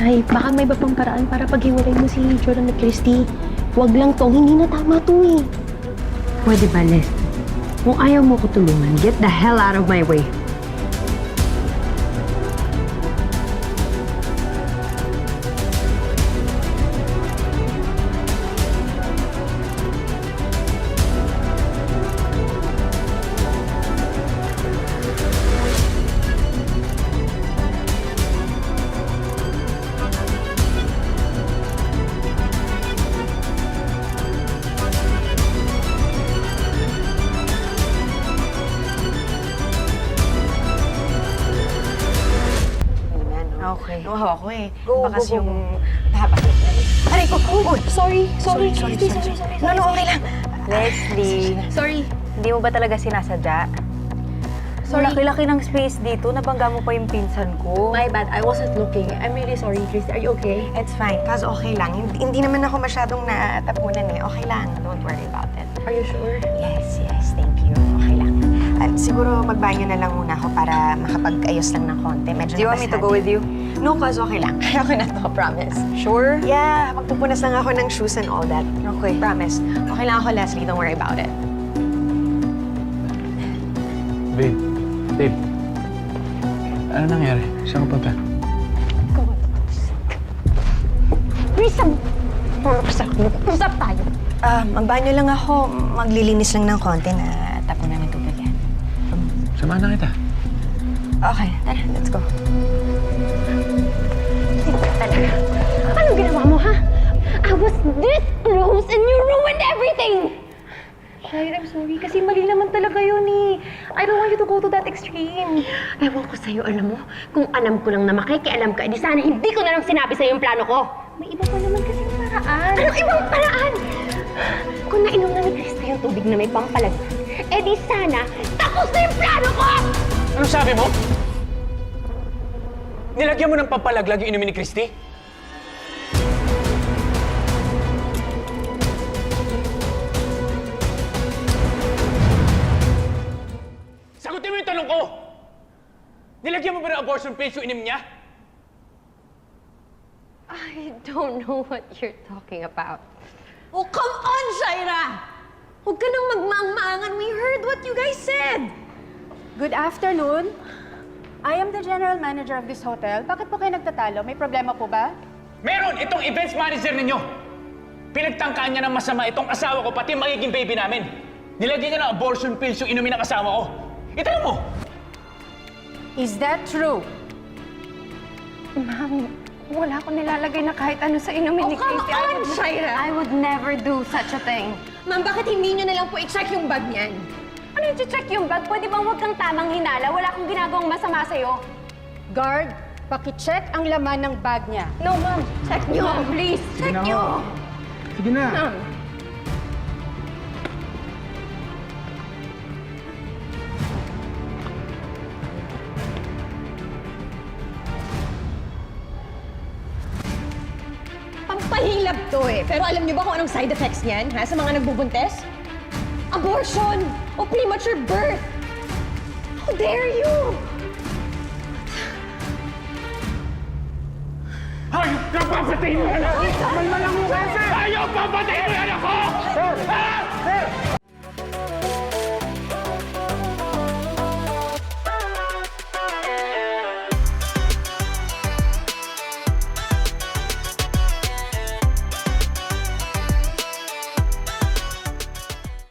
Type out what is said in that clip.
Shay, baka may iba pang paraan para paghiwalay mo si Jordan at Christy. Huwag lang to, hindi na tama to eh. Pwede ba, Les? Kung ayaw mo ko tulungan, get the hell out of my way. Okay. Nawawa ko eh. Go, Baka go, go, yung haba. Aray ko! Oh, Sorry, sorry, sorry, sorry, sorry, sorry. No, no, okay lang. Leslie, Sorry. hindi mo ba talaga sinasadya? Sorry. Laki-laki ng space dito, nabangga mo pa yung pinsan ko. My bad, I wasn't looking. I'm really sorry, Christy. Are you okay? It's fine. Cause okay lang. Hindi, hindi naman ako masyadong natapunan eh. Okay lang. Don't worry about it. Are you sure? Siguro magbanyo na lang muna ako para makapag-ayos lang ng konti. Medyo Do you want me to go with you? No, cause okay lang. Ako na to, promise. Sure? Yeah, magpupunas lang ako ng shoes and all that. Okay. Promise. Okay lang ako, Leslie. Don't worry about it. Babe, babe. Ano nangyari? Saan ka punta? Risa, usap, tayo. Ah, magbanyo lang ako. Maglilinis lang ng konti na Samahan na kita. Okay, tara, let's go. Talaga. Anong ginawa mo, ha? I was this close and you ruined everything! Shire, I'm sorry. Kasi mali naman talaga yun eh. I don't want you to go to that extreme. Ewan ko sa'yo, alam mo, kung alam ko lang na makikialam ka, edi sana hindi ko na lang sinabi sa'yo yung plano ko. May iba pa naman kasi paraan. Anong ibang paraan? Kung nainom na ni Krista yung tubig na may pampalagyan, edi sana tapos na yung plano ko! Ano sabi mo? Nilagyan mo ng pampalaglag yung inumin ni Christy? Sagutin mo yung tanong ko! Nilagyan mo ba ng abortion pills yung inim niya? I don't know what you're talking about. Oh, come on, Shaira! Huwag ka nang magmaang-maangan. We heard what you guys said. Good afternoon. I am the general manager of this hotel. Bakit po kayo nagtatalo? May problema po ba? Meron! Itong events manager ninyo! Pinagtangkaan niya ng masama itong asawa ko, pati magiging baby namin. Nilagyan niya ng abortion pills yung inumin ng asawa ko. Itanong mo! Is that true? Ma'am, wala akong nilalagay na kahit ano sa inumin Oh, ni come Casey. I on, would- Shaira! I would never do such a thing. Ma'am, bakit hindi nyo na lang po i-check yung bag niyan? Ano yung check yung bag? Pwede bang huwag kang tamang hinala? Wala akong ginagawang masama sa'yo. Guard, pakicheck ang laman ng bag niya. No, ma'am. Check nyo. Ma'am, please. Check nyo. Sige na! Pampahilab to eh. Pero alam niyo ba kung anong side effects niyan, ha? Sa mga nagbubuntes? Abortion! O premature birth! How dare you! Hayop ka! Papatayin mo yan! Malmalang mo kasi! Hayop! Papatayin mo yan ako!